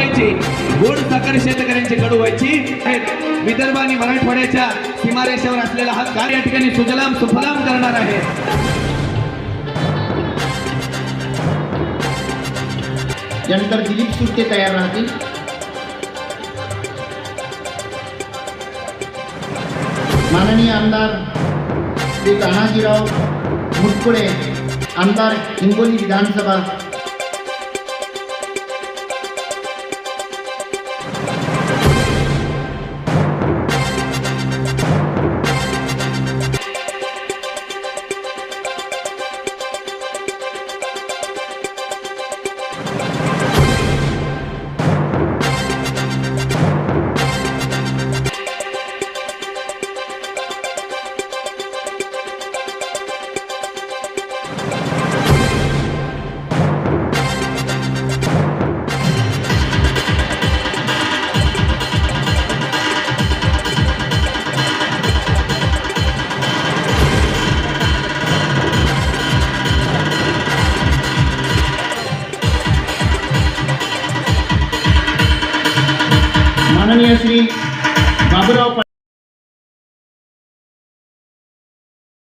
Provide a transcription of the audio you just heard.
थांबायची गोड साखर शेतकऱ्यांची कडू व्हायची. विदर्भ आणि मराठवाड्याच्या सीमारेषेवर असलेला हा कार्य या ठिकाणी सुजलाम सुफलाम करणार आहे. त्यानंतर दिलीप सुरते तयार राहतील. माननीय आमदार श्री तानाजीराव मुटकुळे आमदार हिंगोली विधानसभा Thank you. माननीय श्री बाबूराव